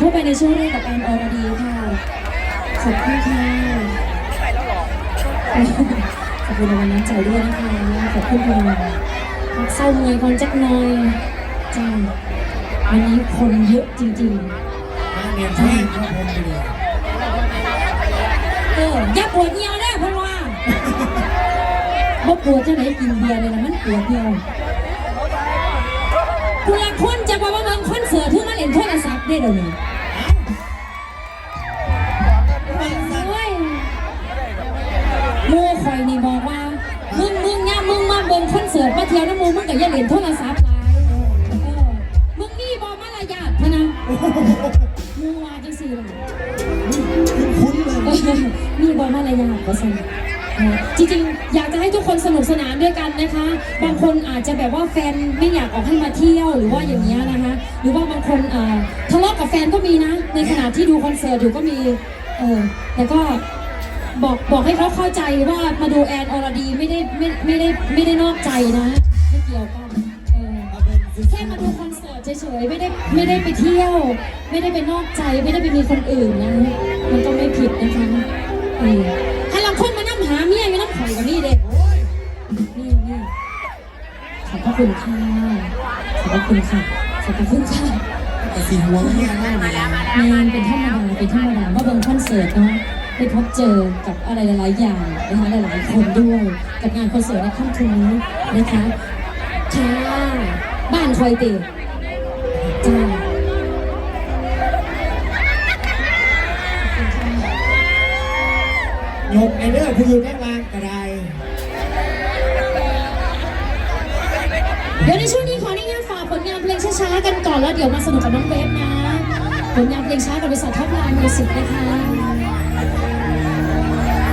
เข้าไปในช่วงแรกกับแอนอรดีค่ะขอบคุณค่ะขอบคุณในวันน้ำใจด้วยนะคะขอบคุณค่ะเศร้าเงยก่อนจักหน่อยจ้าวันนี้คนเยอะจริงมาเนียนแท่ครับผมเลยๆเอออย่าปวดเหี่ยวได้เพราะว่าบ่ปวดจะไหนกินเบียร์เลยนะมันปวดเหี่ยวคุณละคนจะบอกว่ามืองคน เสิร์ตที่มาเล่นโทรศัพท์ได้เดี๋ยวนี้เฮ้ยหมูคอยนี่บอกว่า มึงมึงเนี่ยมึงมาเบิ่งคอนเสิร์ตมาเที่ยวน้ำมูมึงกับอย่าเล่นโทรศัพท์หลายเออมึงนี่บอกมารยาทพะนะมึงว่าจังสี่ล่ะคุ้นเลยเออนี่บอกมารยาทก็สั่นเออ จริงๆ อยากจะให้ทุกคนสนุกสนานด้วยกันนะคะ บางคนอาจจะแบบว่าแฟนไม่อยากออกให้มาเที่ยวหรือว่าอย่างเงี้ยนะคะ หรือว่าบางคนทะเลาะกับแฟนก็มีนะ ในขณะที่ดูคอนเสิร์ตอยู่ก็มีเออแต่ก็บอกบอกให้เขาเข้าใจว่ามาดูแอนอรดีไม่ได้ไม่ไม่ได้ไม่ได้นอกใจนะไม่เกี่ยวกันเออแค่มาดูคอนเสิร์ตเฉยๆไม่ได้ไม่ได้ไปเที่ยว ไม่ได้ไปนอกใจไม่ได้ไปมีคนอื่นนะมันก็ไม่ผิดนะคะเออถ้เรา ไม่ต้องข่อยกับนี่เด็กโอ้ยนี่นี่ขอบพระคุณค่ะขอบพระคุณค่ะขอบพระคุณค่ะแต่สีหัวเนี่ยง่ายมาแล้วงานเป็นธรรมดาเป็นธรรมดาว่าบิ่งคอนเสิร์ตเนาะได้พบเจอกับอะไรหลายๆอย่างนะคะหลายๆคนด้วย กับงานคอนเสิร์ตในค่ำคืนนี้นะคะค่ะบ้านคอยเตะจ้ายกไอเดอร์ผู้อยู่ด้านล่าง เดี๋ยวในช่วงนี้ขออนุญาตฝากผลงานเพลงช้าๆกันก่อนแล้วเดี๋ยวมาสนุกกับน้องเวฟนะ ผลงานเพลงช้ากับบริษัทท็อปไลน์มิวสิกนะคะ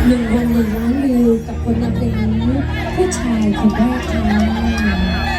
หนึ่งวันหนึ่งล้านวิวกับผลงานเพลงนี้ผู้ชายคนแรกค่ะ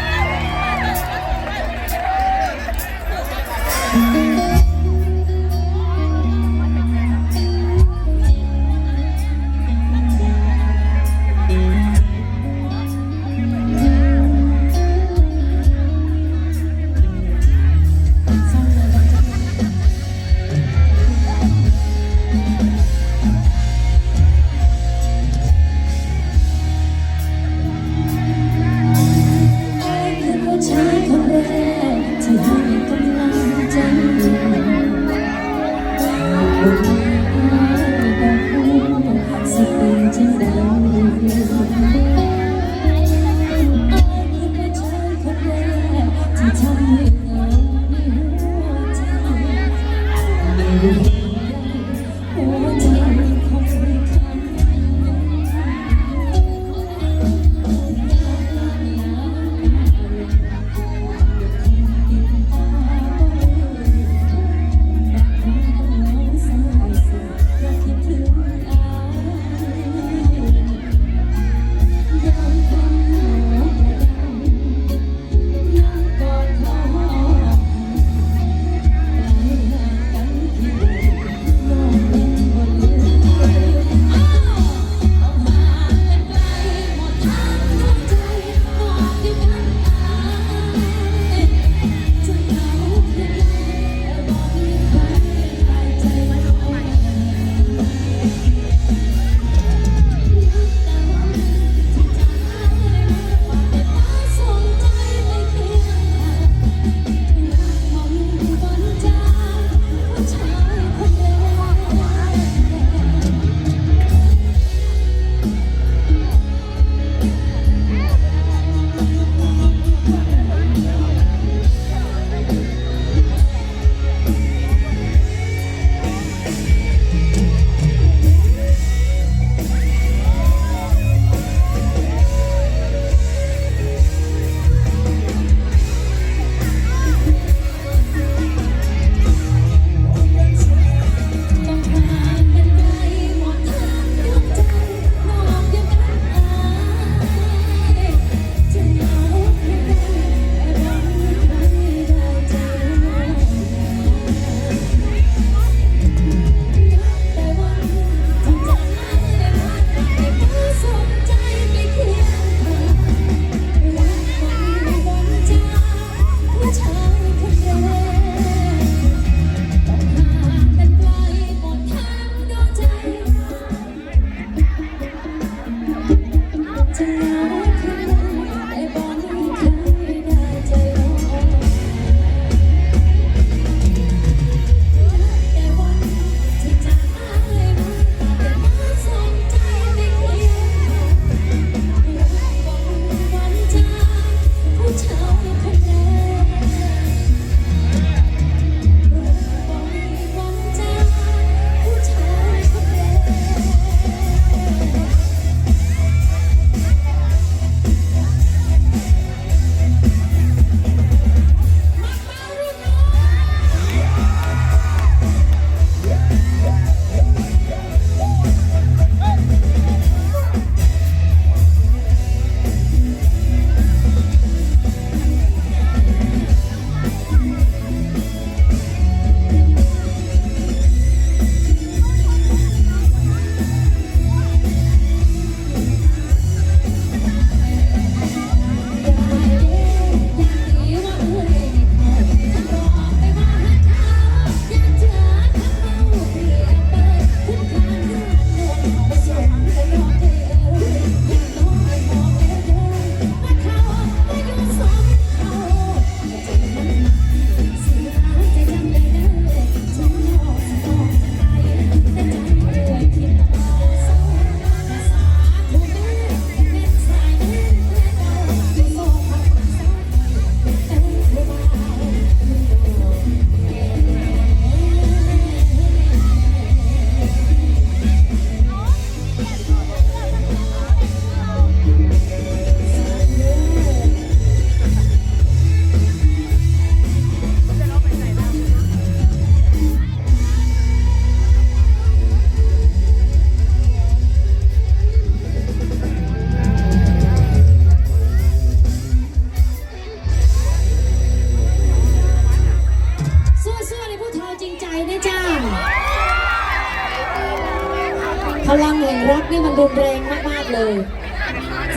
รักนี่มันรุนแรงมากๆเลย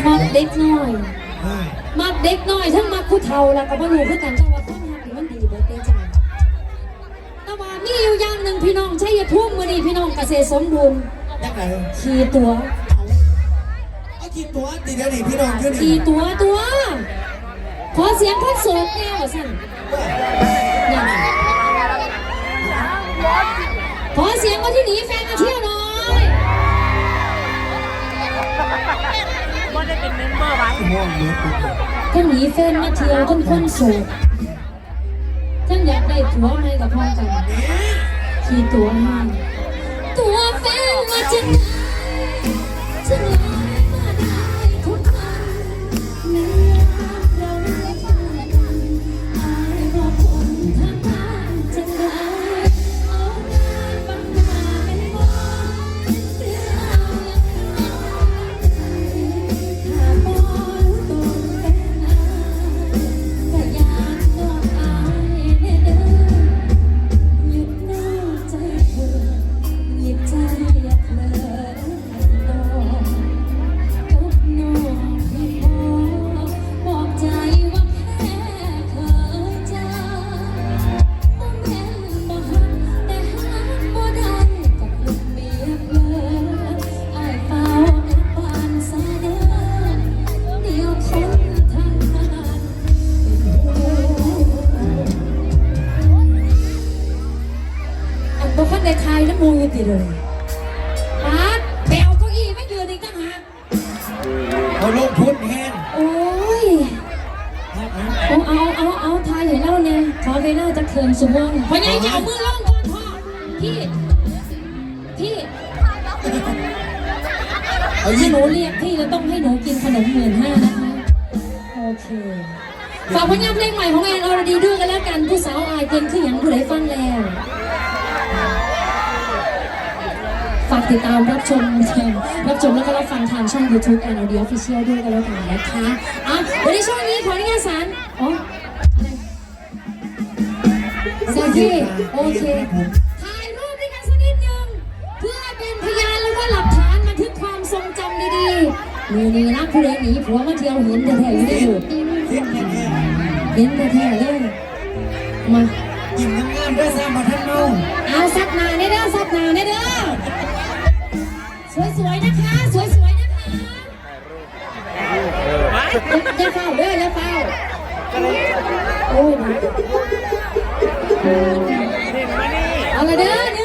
มักเด็กน้อยเฮ้ยมักเด็กน้อยทั้งมักผู้เฒ่าแล้วก็บ่รู้คือกันแต่ว่าความรักนี่มันดีเบิดเด้จ้าแต่ว่ามีอยู่อย่างหนึ่งพี่น้องชัยภูมิมื้อนี้พี่น้องเกษตรสมบูรณ์ยังไงขี่ตัวเอากี่ตัวตีเดียวนี่พี่น้องขึ้นขี่ตัวตัวขอเสียงคนโสดแน่ว่าสั่น มเบอร์ไว้ห้องเนื้อปุ๊บเลยทั้งหนีแฟนมาเที่ยวทั้งคนโสดทั้งอยากได้ผัวไหมกับพ่อกันขี่ตัวให้ตัว เลยปาดแบวเก้าอี้ไม่ยืนอีกต่างหากเขาลงทุนแห้งโอ้ยเอาเอาเอาเอาทายเห็นแล้วเนี่ยขอเวลาจะเคินสมองพ่อใหญ่จะเอามือล่องก่อนพ่อพี่พี่เอาถ้ายิ่งหนูเรียกพี่จะต้องให้หนูกินขนมหมื่นห้านะคะโอเคฝากผลงานเพลงใหม่ของแอนอรดีด้วยกันแล้วกันผู้สาวอายเกินขึ้นอย่างผู้ใดฟังแล้ว ติดตามรับชมรับชมแล้วก็รับฟังทางช่อง YouTube แอนอดีออฟฟิเชียลด้วยกันแล้วกันนะคะอะเดี๋ยวในช่วงนี้ขออนุญาตสารอ๋ออะไรเซลฟี่โอเคถ่ายรูปด้วยกันสักนิดนึงเพื่อเป็นพยานแล้วก็หลักฐานบันทึกความทรงจำดีๆนี่นี่นะผู้ใดหนีผัวมาเที่ยวเห็นแท้ๆอยู่ได้อยู่เสียงแห้งเห็นแท้ๆเลยมายิ้มงามๆด้วยซ้ำมาท่านเมาเอาซักหนาเด้อเด้อซักหนาเด้อเด้อ สวยๆนะคะ สวยๆนะคะอย่าเฝ้าเด้ออย่าเฝ้าโอ้ยนะเห็นมานี่เอาละเด้อ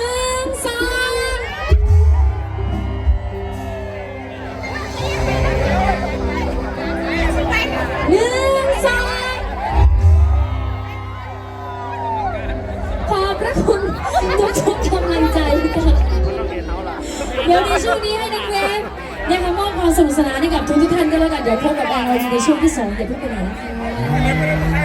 ช่วงนี้ให้น้องเวฟนะคะมอบความสนุกสนานให้กับทุกทุกท่านก็แล้วกันเดี๋ยวพบกับเราในช่วงที่สองเดี๋ยวพบกันใหม่นะคะ